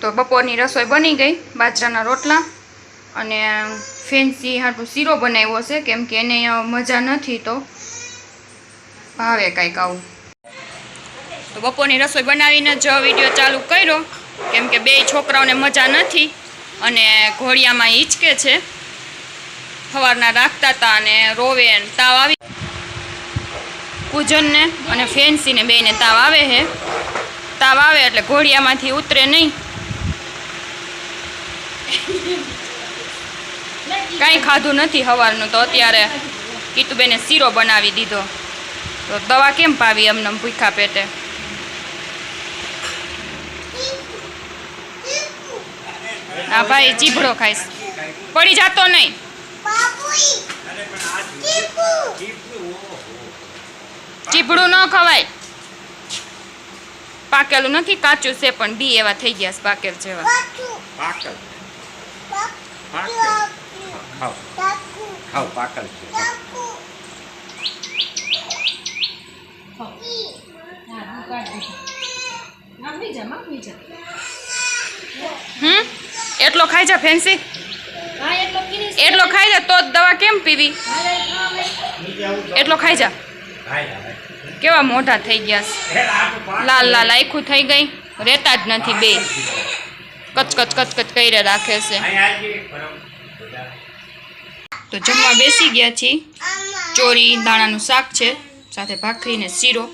તો બપોરની રસોઈ બની ગઈ, બાજરાના રોટલા અને ફેન્સી હાટું શીરો બનાવ્યો છે, કેમ કે એને મજા નથી તો ભાવે કાંઈક આવું. તો બપોરની રસોઈ બનાવીને જ વીડિયો ચાલુ કર્યો, કેમ કે બે છોકરાઓને મજા નથી અને ઘોડિયામાં હિંચકે છે. સવારના રાખતા હતા અને રોવે તાવ આવી પૂજનને અને ફેન્સીને બેને તાવ આવે છે તાવ આવે એટલે ઘોડિયામાંથી ઉતરે નહીં. કાંઈ ખાધું નથી સવારનું તો અત્યારે કીતુબેને શીરો બનાવી દીધો. તો દવા કેમ પાવી એમને ભૂખા પેટે? હા ભાઈ, ચીભડો ખાઈશ. પડી જતો નહીં. ચીભડું ન ખવાય. પાકેલું નથી, કાચું છે પણ બી એવા થઈ ગયા છે, પાકેલ જેવા. પાકલ. ખાવ પાકલ છે. એટલો ખાઈ જા ફેન્સી. એટલો ખાઈ જા, તો દવા કેમ પીવી એટલો ખાઈ જા. કેવા મોટા થઈ ગયા લાલ લાલ, આખું થઈ ગઈ. રહેતા જ નથી બે. કચ કચ કચ કચ કરીને રાખે છે. તો જમવા બેસી ગયા છીએ. ચોરી દાણાનું શાક છે સાથે ભાખરી ને શીરો.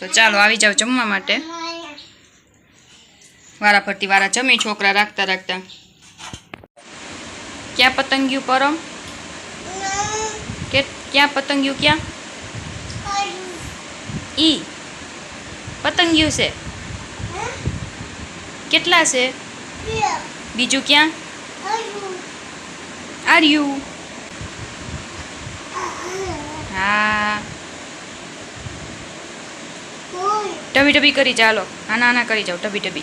તો ચાલો આવી જાવ જમવા માટે. વારા ફરતી વારા જમી છોકરા રાખતા રાખતા. ક્યાં પતંગિયું પરમ? કે ક્યાં પતંગિયું ક્યાં? ઈ. પતંગિયું છે. કેટલા છે? બીજું ક્યાં? આર યુ હા. ટબી ટબી કરી, ચાલો. આના આના કરી જાઓ ટબી ટબી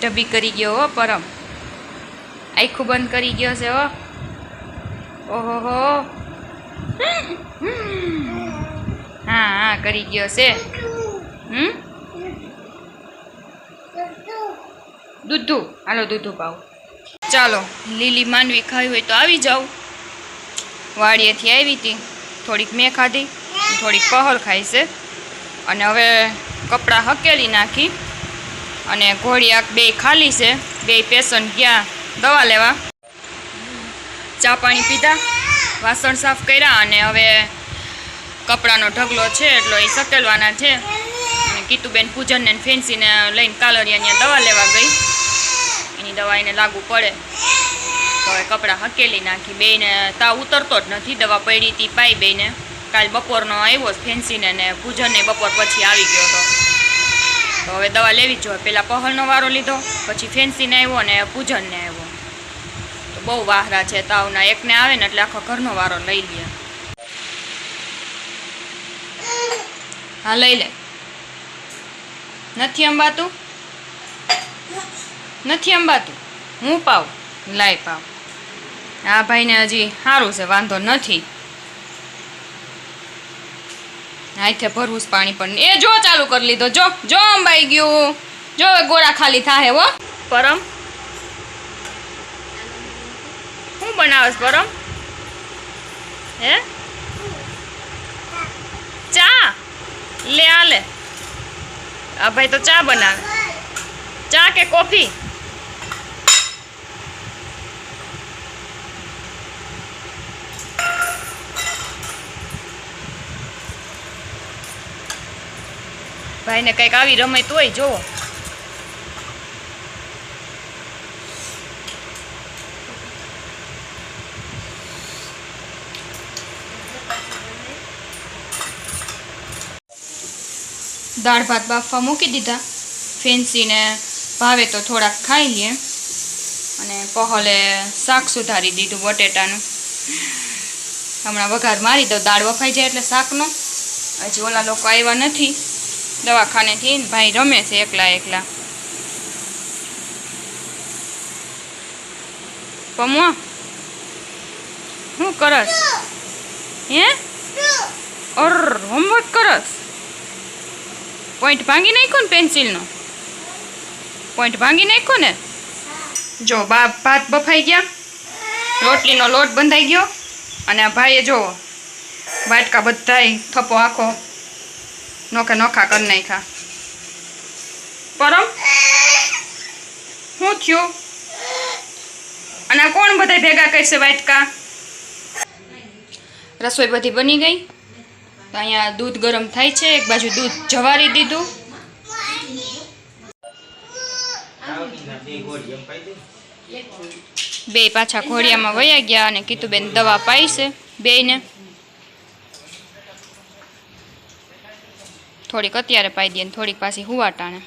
ટબી કરી ગયો, હો, પરમ. આખું બંધ કરી ગયો છે, હો. ઓહો, હો. હા હા, કરી ગયો છે. હમ? દૂધું. હાલો, દૂધું પાવ. ચાલો, લીલી માંડવી ખાવી હોય તો આવી જાઉં વાડીએથી આવી હતી. થોડીક મેં ખાધી, થોડીક પહલ ખાઈ છે. અને હવે કપડાં હકેલી નાખી. અને ઘોડી આંખ બે ખાલી છે. બે પેશન્ટ ગયા દવા લેવા. ચા પાણી પીધા, વાસણ સાફ કર્યા અને હવે કપડાનો ઢગલો છે એટલો એ સકેલવાના છે. કીતુબેન પૂજનને ફેન્સીને લઈને કાલરિયા ત્યાં દવા લેવા ગઈ. દવા એને લાગુ પડે. તો હવે કપડાં હકેલી નાખી. બેને તાવ ઉતરતો જ નથી. દવા પડી હતી પાઈ બેને કાલ બપોરનો આવ્યો ફેન્સીને ને પૂજનને બપોર પછી આવી ગયો હતો. તો હવે દવા લેવી જોઈએ. પહેલાં પહલનો વારો લીધો, પછી ફેન્સીને આવ્યો ને પૂજનને આવ્યો. તો બહુ વાહરા છે તાવના. એકને આવે ને એટલે આખો ઘરનો વારો લઈ લે. હા, લઈ લે. નથી અંબાતું? નથી અંબાતું. હું પાવ, લાય પાવ. આ ભાઈને હજી સારું છે, વાંધો નથી. હાથે ભરવું પાણી પણ. એ જો ચાલુ કરી લીધો. જો જો અંબાઈ ગયું. જો ગોળા ખાલી થાય હો. પરમ. શું બનાવસ પરમ? હે? ચા? લે આ લે. આ ભાઈ તો ચા બનાવે. ચા કે કોફી? ભાઈને કંઈક આવી રમત હોય જોવો. દાળ ભાત બાફવા મૂકી દીધા. ફેન્સીને ભાવે તો થોડાક ખાઈ લઈએ અને પહોલે શાક સુધારી દીધું બટેટાનું. હમણાં વઘાર મારી દઉં. દાળ વફાઈ જાય એટલે શાકનો. હજી ઓલા લોકો આવ્યા નથી. દવાખાનેથી ભાઈ રમે છે એકલા એકલા. પમવા શું કરસ? હે? ઓર હોમવર્ક કરસ? પોઈન્ટ ભાંગી નાખ્યો ને પેન્સિલનો પોઈન્ટ ભાંગી નાખ્યો ને? જો બા ભાત બફાઈ ગયા. રોટલીનો લોટ બંધાઈ ગયો. અને ભાઈએ જો વાટકા બધાય થપ્પો આખો નોખે નોખા કરી નાખ્યા. પરમ શું થયું? અને કોણ બધા ભેગા કરશે વાટકા? રસોઈ બધી બની ગઈ. તો અહીંયા દૂધ ગરમ થાય છે. એક બાજુ દૂધ જવારી દીધું. બે પાછા ઘોડિયામાં વયા ગયા અને કીધું બેન દવા પાઈ છે બેયને. થોડીક અત્યારે પાઈ દઈએ થોડીક પાછી હુવાટાણે